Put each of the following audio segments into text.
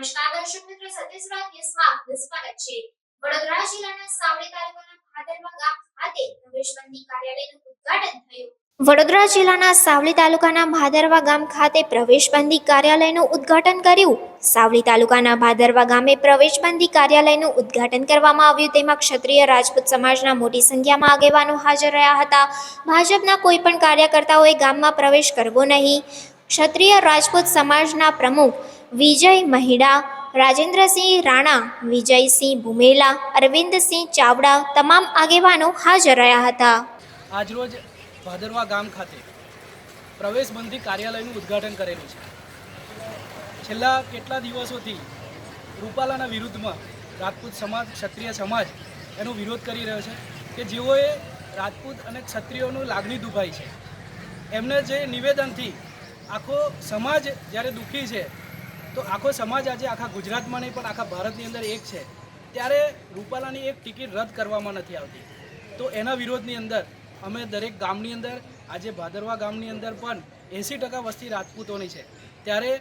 સત્યસરા ન્યૂઝમાં આપનું સ્વાગત છે. વડોદરા જિલ્લાના સાવલી તાલુકાના ભાદરવા ગામ ખાતે પ્રવેશબંધી કાર્યાલયનું ઉદ્ઘાટન થયું. વડોદરા જિલ્લાના સાવલી તાલુકાના ભાદરવા ગામ ખાતે પ્રવેશબંધી કાર્યાલયનું ઉદ્ઘાટન કર્યું. સાવલી તાલુકાના ભાદરવા ગામે પ્રવેશબંધી કાર્યાલયનું ઉદ્ઘાટન કરવામાં આવ્યું. તેમાં ક્ષત્રિય રાજપૂત સમાજના મોટી સંખ્યામાં આગેવાનો હાજર રહ્યા હતા. ભાજપના કોઈ પણ કાર્યકર્તાઓએ ગામમાં પ્રવેશ કરવો નહીં. ક્ષત્રિય રાજપૂત સમાજના પ્રમુખ વિજય મહિડા, રાજેન્દ્રસિંહ રાણા, વિજયસિંહ ભૂમેલા, અરવિંદસિંહ ચાવડા તમામ આગેવાનો હાજર રહ્યા હતા. આજરોજ ભાદરવા ગામ ખાતે પ્રવેશબંધી કાર્યાલયનું ઉદ્ઘાટન કરેલું છે. છેલ્લા કેટલા દિવસોથી રૂપાલાના વિરુદ્ધમાં રાજપૂત સમાજ, ક્ષત્રિય સમાજ એનો વિરોધ કરી રહ્યો છે કે જેઓએ રાજપૂત અને ક્ષત્રિયોનું લાગણી દુભાઈ છે. એમને જે નિવેદનથી આખો સમાજ જ્યારે દુઃખી છે તો આખો સમાજ આજે આખા ગુજરાતમાં નહીં, પણ આખા ભારતની અંદર એક છે. ત્યારે રૂપાલાની એક ટિકિટ રદ કરવામાં નથી આવતી. તો એના વિરોધની અંદર અમે દરેક ગામની અંદર, આજે ભાદરવા ગામની અંદર પણ એંસી ટકા વસ્તી રાજપૂતોની છે. ત્યારે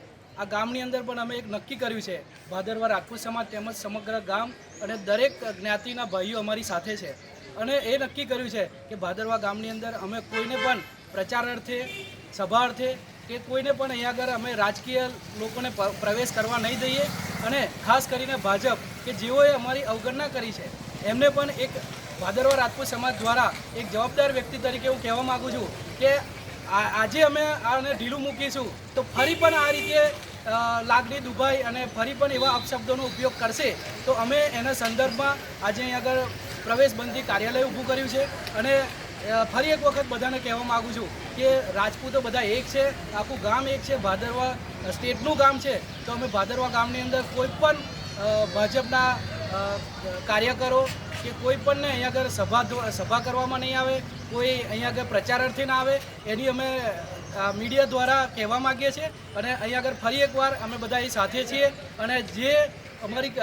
આ ગામની અંદર પણ અમે એક નક્કી કર્યું છે, ભાદરવા રાજપૂત સમાજ તેમજ સમગ્ર ગામ અને દરેક જ્ઞાતિના ભાઈઓ અમારી સાથે છે. અને એ નક્કી કર્યું છે કે ભાદરવા ગામની અંદર અમે કોઈને પણ પ્રચાર અર્થે સભા અર્થે કે કોઈને પણ અહીંયા આગળ અમે રાજકીય લોકોને પ્રવેશ કરવા નહીં દઈએ અને ખાસ કરીને ભાજપ, કે જેઓએ અમારી અવગણના કરી છે, એમને પણ એક ભાદરવા રાજપૂત સમાજ દ્વારા એક જવાબદાર વ્યક્તિ તરીકે હું કહેવા માગું છું કે આજે અમે આને ઢીલું મૂકીશું તો ફરી પણ આ રીતે લાગણી દુભાઈ અને ફરી પણ એવા અપશબ્દોનો ઉપયોગ કરશે, તો અમે એના સંદર્ભમાં આજે અહીં આગળ પ્રવેશબંધી કાર્યાલય ઊભું કર્યું છે અને ફરી એક વખત બધાને કહેવા માગું છું કે રાજપૂતો બધા એક છે, આખું ગામ એક છે, ભાદરવા સ્ટેટનું ગામ છે. તો અમે ભાદરવા ગામની અંદર કોઈ પણ ભાજપના કાર્યકરો કે કોઈ પણને અહીંયા આગળ સભા સભા કરવામાં નહીં આવે, કોઈ અહીંયા આગળ પ્રચારાર્થી ના આવે, એની અમે મીડિયા દ્વારા કહેવા માગીએ છીએ. અને અહીંયા આગળ ફરી એકવાર અમે બધા એ સાથે છીએ. અને જે અમારી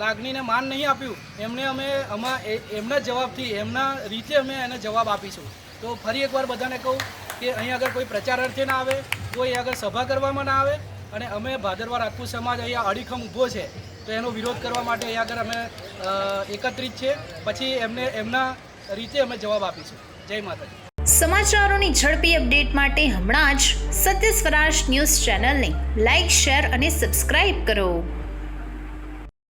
લાગણીને માન નહીં આપ્યું, એમને અમે, અમા એમના જવાબથી, એમના રીતે અમે એને જવાબ આપીશું. તો ફરી એકવાર બધાને કહું કે અહીંયા આગળ કોઈ પ્રચાર અર્થે ના આવે, કોઈ આગળ સભા કરવામાં ના આવે, અને અમે ભાદરવા રાજપૂત સમાજ અહીંયા અડીખમ ઊભો છે, તો એનો વિરોધ કરવા માટે અહીંયા આગળ અમે એકત્રિત છે. પછી એમને, એમના રીતે અમે જવાબ આપીશું. જય માતાજી. સમાચારોની ઝડપી અપડેટ માટે હમણાં જ સત્ય સ્વરાજ ન્યૂઝ ચેનલને લાઇક શેર અને સબસ્ક્રાઇબ કરો.